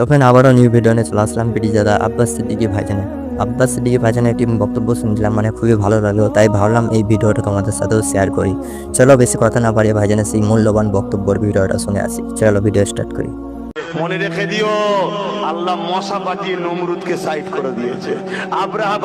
তখন আবারও new video নিয়ে চলে আসলাম পিটি দাদা আব্বাস সিদ্দিকি ভাইজানে। আব্বাস সিদ্দিকি ভাইজানে একটি বক্তব্য শুনছিলাম মানে খুবই ভালো লাগল, তাই ভাবলাম এই ভিডিওটা তোমাদের সাথেও শেয়ার করি। চলো বেশি কথা না পারি ভাইজানের সেই মূল্যবান বক্তব্যর ভিডিওটা শুনে আসি। চলো ভিডিও স্টার্ট করি। মনে রেখে দিও। আল্লাহ মশা পাঠিয়ে নমরুদকে সাইড করে দিয়েছে। আব্রাহা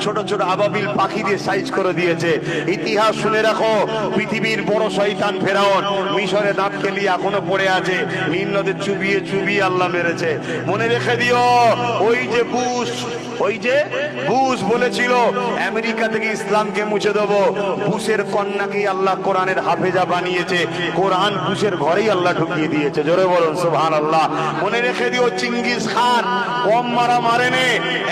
ছোট ছোট আবাবিল পাখি দিয়ে সাইজ করে দিয়েছে। ইতিহাস শুনে রাখো, পৃথিবীর বড় শয়তান ফেরাউন মিশরে দাঁত খেলিয়ে এখনও পড়ে আছে। নীল চুবিয়ে চুবিয়ে আল্লাহ মেরেছে। মনে রেখে দিও, ওই যে বুশ ওই যে বুশ বলেছিল, আমেরিকা থেকে ইসলামকে মুছে দেবো। বুশের কন্যাকেই আল্লাহ কোরআনের হাফেজা বানিয়েছে। কোরআন বুশের ঘরেই আল্লাহ ঢুকিয়ে দিয়েছে। জোরে বলুন সুবহান আল্লাহ মনে রেখে দিও চিঙ্গিস খান কম মারা মারেনে।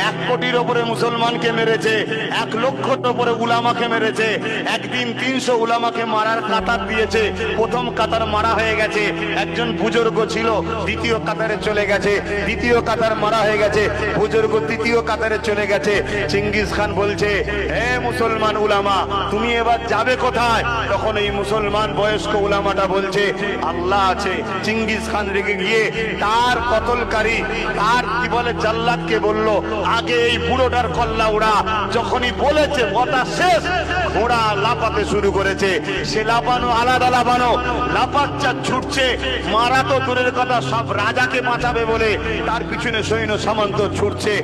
এক কোটির ওপরে মুসলমানকে মেরেছে, এক লক্ষর ওপরে উলামাকে মেরেছে। একদিন তিনশো উলামাকে মারার কাতার দিয়েছে। প্রথম কাতার মারা হয়ে গেছে। একজন বুজুর্গ ছিল, দ্বিতীয় কাতারে চলে গেছে। দ্বিতীয় কাতার মারা হয়ে গেছে। বুজুর্গ তৃতীয় কাতারে চলে গেছে। চিঙ্গিস খান বলছে, হে মুসলমান উলামা, তুমি এবার যাবে কোথায়? তখন এই মুসলমান বয়স্ক উলামাটা বলছে, আল্লাহ আছে। চিঙ্গিস খান রেগে গিয়ে তার কতলকারী, তার কি বলে জাল্লাদকে বলল, আগে এই বুড়োটার কল্লা উড়া। যখনই বলেছে, কথা শেষ। ঘোড়া লাপাতে শুরু করেছে। সে লাপানো আলাদা লাপানো লাপাচ্চা ছুটছে। মারা তো দূরের কথা, সব রাজাকে বাঁচাবে বলে তার পিছনে সৈন্য সামন্ত ছুটছে।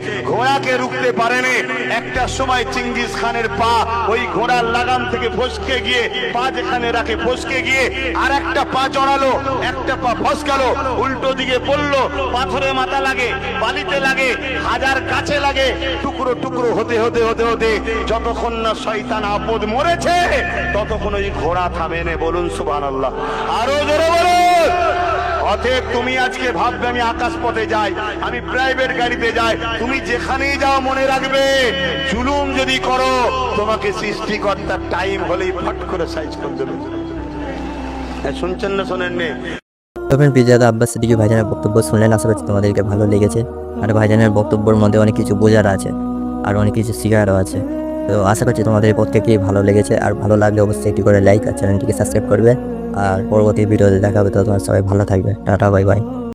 ঘোড়াকে রুখতে পারেনি। একটা সময় চিঙ্গিস খানের পা ওই ঘোড়ার লাগাম থেকে ফসকে গিয়ে, পা যেখানে রাখে ফসকে গিয়ে আর একটা পা জড়ালো, একটা পা ফসকালো, উল্টো দিকে পড়ল, পাথরে মাথা লাগে, বালিতে লাগে, হাজার কাছে লাগে, টুকরো টুকরো হতে হতে হতে হতে, যতক্ষণ না শয়তান আপদ মরেছে, ততক্ষণ ওই ঘোড়া থামেনে, বলুন সুবান আল্লাহ আরও জোরে বলুন। অতএব তুমি আজকে ভাববে আমি আকাশ পথে যাই আমি প্রাইভেট গাড়িতে যাই। তুমি যেখানেই যাও মনে রাখবে জুলুম যদি করো তোমাকে সৃষ্টিকর্তার টাইম হলেই ফট করে সাইজ করে দেবে। হ্যাঁ, শুনছেন না শোনেন নে? তখন পিজাদা আব্বাস সিদ্দিকি ভাইজানের বক্তব্য শুনলেন আশা করছি তোমাদেরকে ভালো লেগেছে। আর ভাইজানের বক্তব্যের মধ্যে অনেক কিছু বোঝার আছে আর অনেক কিছু শেখারও আছে। তো আশা করছি তোমাদের প্রত্যেকেই ভালো লেগেছে। আর ভালো লাগলে অবশ্যই একটি করে লাইক আর চ্যানেলটিকে সাবস্ক্রাইব করবে। আর পরবর্তী ভিডিওতে দেখা হবে তো তোমার সবাই ভালো থাকবে। Tata bye bye